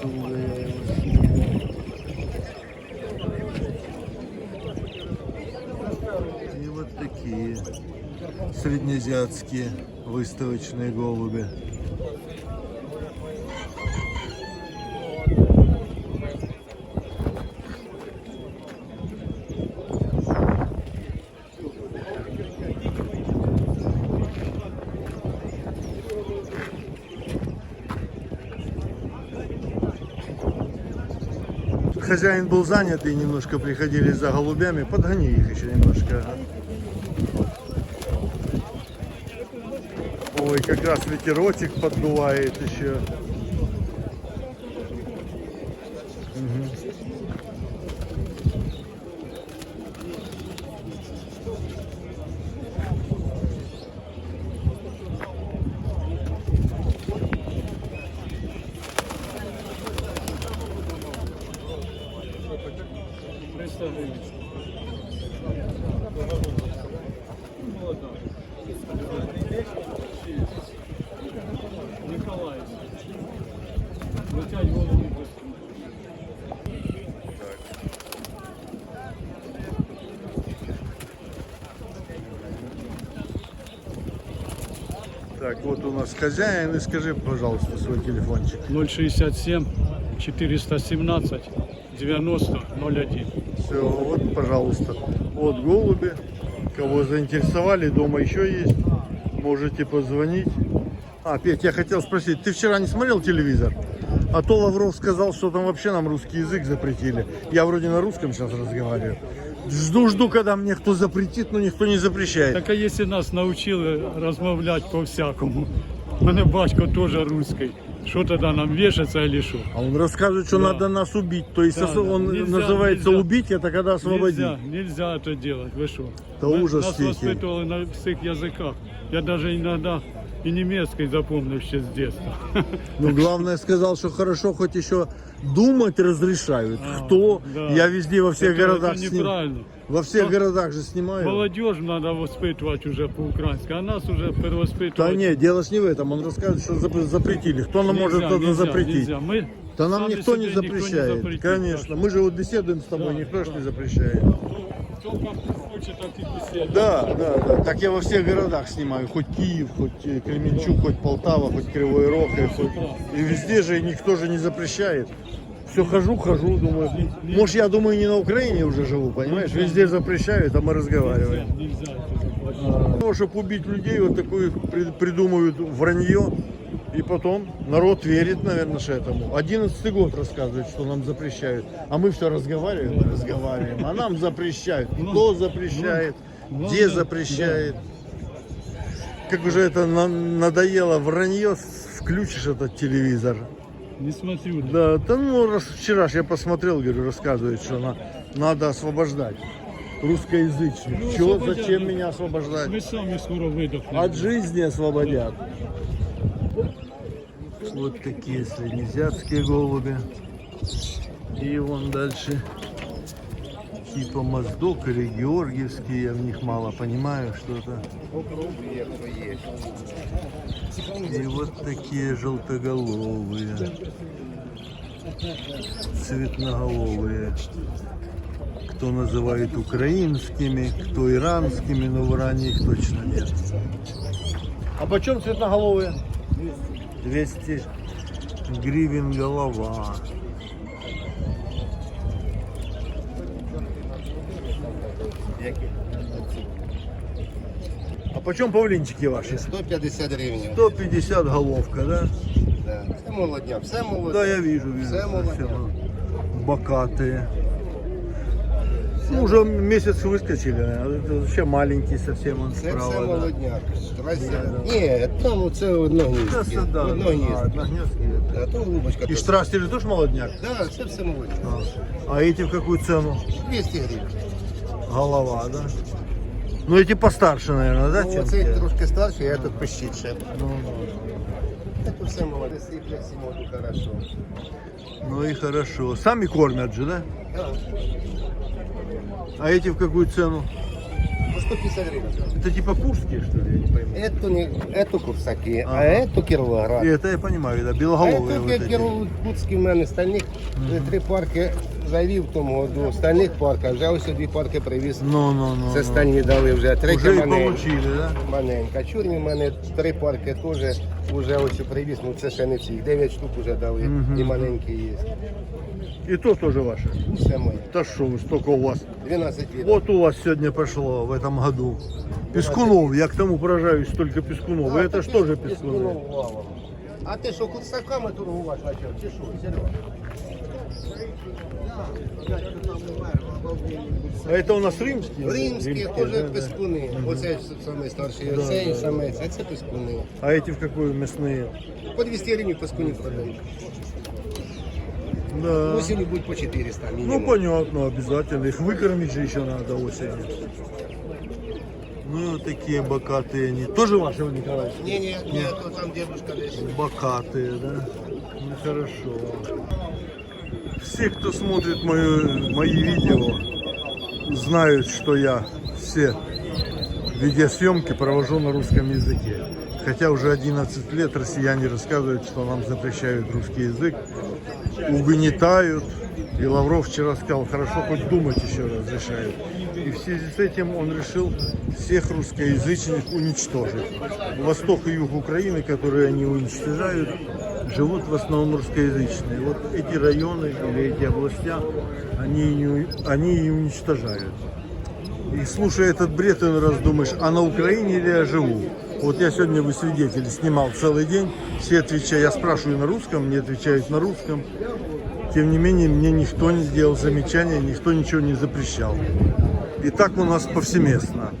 Сниму. И вот такие среднеазиатские выставочные голуби. Хозяин был занят и немножко приходили за голубями. Подгони их еще немножко. Ой, как раз ветерочек поддувает еще. Голову без Так, вот у нас хозяин. И скажи, пожалуйста, свой телефончик. 067 417 90 01. Все, вот, пожалуйста. Вот голуби. Кого заинтересовали, дома еще есть. Можете позвонить. А, Петь, я хотел спросить, ты вчера не смотрел телевизор? А то Лавров сказал, что там вообще нам русский язык запретили. Я вроде на русском сейчас разговариваю. Жду, жду, когда мне кто запретит, но никто не запрещает. Так а якщо нас навчили розмовляти по-всякому, мене батько теж русский. Що тоді нам вішаться или що? А он рассказывает, что Да. надо нас убить. То есть Да, да. он Нельзя, называется нельзя. убить, это когда освободить. Нельзя, нельзя это делать, вы что? Да Мы- ужас Нас тихий. воспитывали на всех языках. Я даже иногда и немецкий запомнил еще с детства. Но главное сказал, что хорошо хоть еще думать разрешают. Кто? А, да. Я везде во всех Это- городах это неправильно. Во всех Да. городах же снимаю. Молодежь надо воспитывать уже по-украински, а нас уже перевоспитывать. Да нет, дело ж не в этом. Он рассказывает, что зап- запретили. Кто нам может это нельзя, запретить? нельзя. Мы Да нам никто не себе никто запрещает. запретит, Конечно. Мы же вот беседуем с тобой, Да, никто да. не запрещает. Кто как хочет, так и беседует. Да, да, да. Так я во всех городах снимаю. Хоть Киев, хоть э, Кременчуг, хоть Полтава, хоть Кривой Рог. И, хоть... и везде же никто же не запрещает. Все хожу, хожу, думаю. Может, я думаю, не на Украине уже живу, понимаешь? Везде запрещают, а мы разговариваем. Того, чтобы убить людей, вот при- придумывают вранье. И потом народ верит, наверное, что этому. Одиннадцатый год рассказывает, что нам запрещают. А мы все разговариваем, и разговариваем. А нам запрещают. Кто запрещает, ну, где да, запрещает. Как уже это на- надоело вранье, включишь этот телевизор. Не смотрю. Да, да ну раз вчера ж я посмотрел, говорю, рассказывает, что на- надо освобождать русскоязычных. Ну, Чего, освободят. зачем меня освобождать? Мы сами скоро выдохнем. От жизни освободят. Вот такие среднеазиатские голуби. И вон дальше типа моздок или георгиевские, я в них мало понимаю что-то. И вот такие желтоголовые, цветноголовые. Кто называет украинскими, кто иранскими, но в Иране их точно нет. А почем цветноголовые? 200 гривен голова. А почем павлинчики ваши? 150 гривень. 150 головка, да? Да. Все молодня, все молодня. Да, я вижу, вижу. Все молодня. Бокатые. Ну, уже месяц выскочили, наверное. Это вообще маленький совсем он Це все справа. да. молодняк. Страстя. Ні, там оце одногніздки. Да, да, Одногніздки. а, одногнездки. А то голубочка. И теж. штрастер тоже молодняк? Да, це все молодня. А эти в какую цену? 200 гривень. Голова, да? Ну эти постарше, наверное, да? Ну, чем оцей трошки старший, а тут пощитше. Ну, Это все молодцы, сыплятся, моду хорошо. Ну и хорошо. Сами кормят же, да? Да, А эти в какую цену? по 150 гривен. Это типа курские, что ли? Я не пойму. Эту, не, эту курсаки, а Ага. эту Кіровоград. И это я понимаю, да, А белоголовые тут вот я эти. Кіровоградський в мене стальник. Три парки завів в тому году. Стальних парка, вже ось дві парки привіз. Ну, ну, ну. Це ну. стальні дали вже. Третя Уже и маленька. получили, да? Маленька. Чурні в мене три парки теж вже ось привіз, ну це ще не всі. Дев'ять штук вже дали Мгм. і маленькі є. И то тоже ваше. Все моє. Да что вы, столько у вас. 12 літ. Вот у вас сегодня пошло в этом году. Пескунов, я к тому поражаюсь, столько пескунов. И это что же пескунов? валом. А ти що, курсаками торгувати почав? Чи що, Серега? А это у нас римские? Римські, Римские, теж да, да. пескуни. Оце самий старший Да, оцей да. самець, а це пескуни. А эти в какую мясные? По 200 гривень пескунів продають. Да. Осінню будуть по 400 Ну мінімум. понятно, обязательно. Их выкормить же еще надо осенью. Ну такие бокатые они. Тоже вашего Николаевича? Ні, ні, ні, то там дедушка десь. Бокатые, да? Ну хорошо. Все, кто смотрит мою, мои видео, знают, что я все видеосъемки провожу на русском языке. Хотя уже 11 лет россияне рассказывают, что нам запрещают русский язык, угнетают. И Лавров вчера сказал, хорошо, хоть думать еще разрешают. И в связи с этим он решил всех русскоязычных уничтожить. Восток и юг Украины, которые они уничтожают, живут в основном русскоязычные. Вот эти районы или эти областя, они, не они и уничтожают. И слушая этот бред, иной раз думаешь, а на Украине ли я живу? Вот я сегодня, вы свидетели, снимал целый день, все отвечают, я спрашиваю на русском, мне отвечают на русском. Тем не менее, мне никто не сделал замечания, никто ничего не запрещал. И так у нас повсеместно.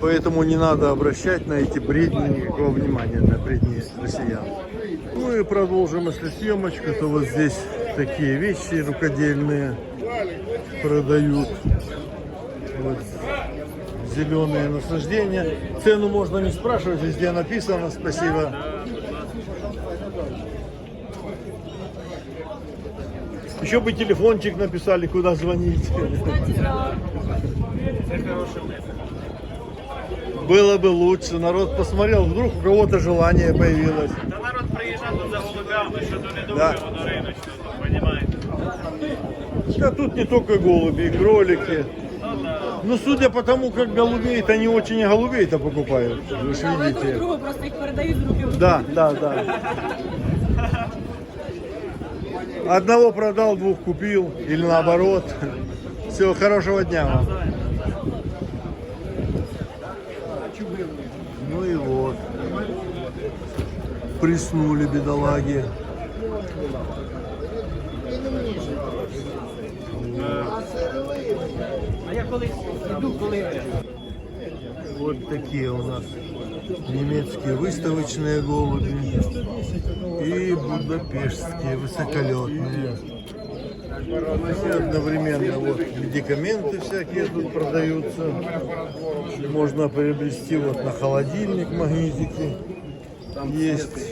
Поэтому не надо обращать на эти бредни никакого внимания, на бредни россиян. Ну продолжим, если съемочку, то вот здесь такие вещи рукодельные продают. Вот зеленые наслаждения. Цену можно не спрашивать, везде написано. Спасибо. Еще бы телефончик написали, куда звонить. Было бы лучше. Народ посмотрел, вдруг у кого-то желание появилось Та народ приїжджав тут за голубями, що то не Да. добре воно риночку, понімаєте? Да тут не только голуби, и кролики. Ну, судя по тому, как голубей, они очень и голубей-то покупают. Вы же Да, в видите. этом другу просто їх передають з руки в руки. Да, да, да. Одного продал, двух купил. Или наоборот. Всего хорошего дня вам. Ну и вот. Приснули бедолаги. Вот такие у нас немецкие выставочные голуби и будапештские высоколетные. И одновременно вот медикаменты всякие тут продаются. Можно приобрести вот на холодильник магнитики. Есть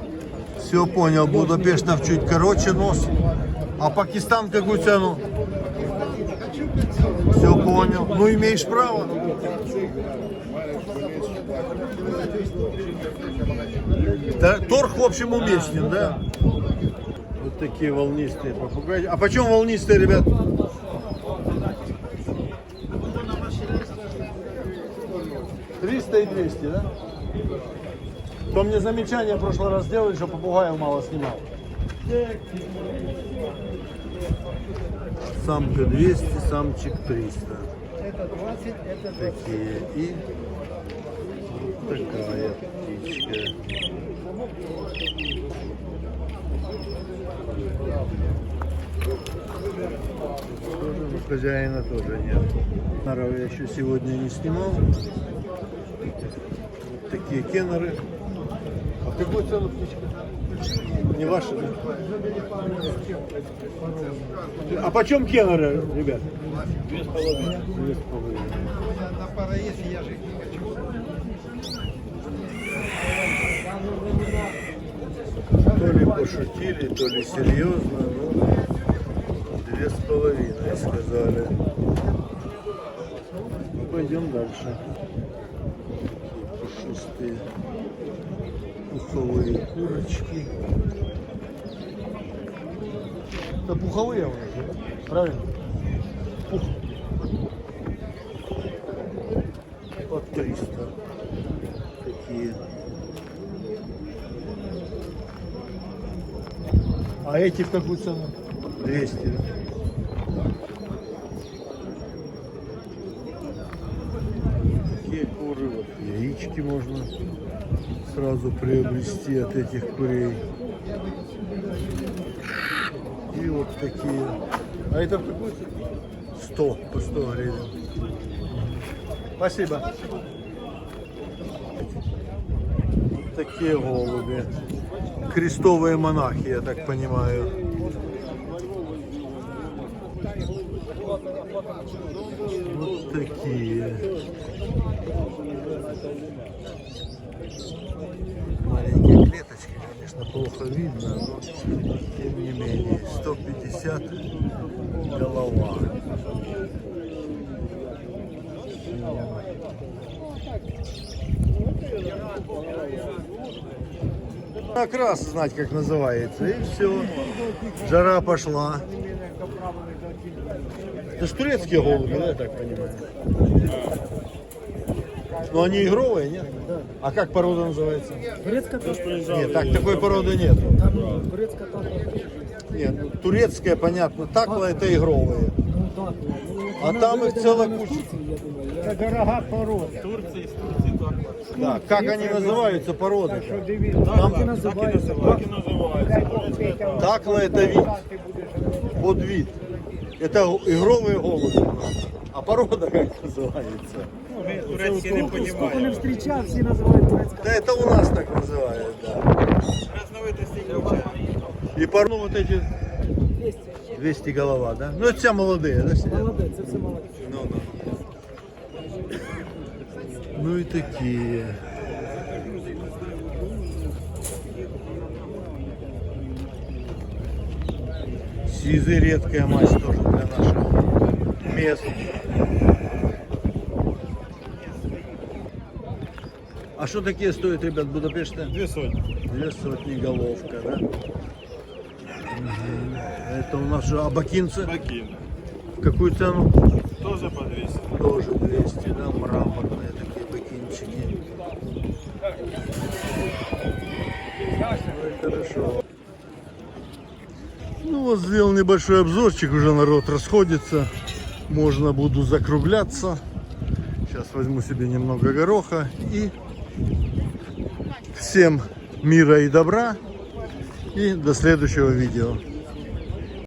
Все понял, Будапештов чуть короче нос. А Пакистан какую цену? Все понял. Ну имеешь право. Торг в общем уместен, да? Вот такие волнистые попугаи. А почем волнистые, ребят? Триста и 200, да? То мне замечание в прошлый раз сделали, что попугаев мало снимал. Самка 200, самчик 300. Такие. И вот такая птичка. Тоже, но хозяина тоже нет. Наров я еще сегодня не снимал. Вот такие кеннеры. Какую цену птичка? Не ваши, да? А почем кеннеры, ребят? Две с половиной. Две с половиной. То ли пошутили, то ли серьезно, но две с половиной сказали. Ну, пойдем дальше. Пушистые пуховые курочки. Это пуховые да? правильно? Пух. По 300. Такие. А эти в какую цену? 200. да? Такие куры, вот яички можно сразу приобрести от этих курей. И вот такие. А это цену? 100, по 100 гривен. Спасибо. Такие голуби. Крестовые монахи, я так понимаю. Вот такие. Маленькие клеточки, конечно, плохо видно, но тем не менее. 150 голова. Раз знать, как называется. И все. Жара пошла. Это ж турецкие голуби, да, я так понимаю? Но они игровые, нет? А как порода называется? Нет, так такой породы нет. Нет, ну, турецкая, понятно, такла это игровые. А там их целая куча. Це дорога порода. Да, как они называются, породы? Так і називається. Такла это вид, подвид. Это игровые голуби. А порода как называется? Турецький не Хто не розуміє. зустрічав, всі називають турецька. Да это у нас так называют, да. Разновидностей нічого. И пор... ну, вот эти 200 голова, да? Ну это все молодые, да? сидят? Молодець, це все молодець. Ну, ну. Ну и такие. Сизы редкая мазь тоже для наших мест. А что такие стоят, ребят, Будапешта? Дві сотні. Две сотни головка, да? Мгм. Это у нас же абакинцы. Бакін. В какую цену? Тоже по 200. Тоже 200, да, мраморные такие бакинчики. Ну и хорошо. Ну вот сделал небольшой обзорчик, уже народ расходится. Можно буду закругляться. Сейчас возьму себе немного гороха и всем мира и добра. И до следующего видео.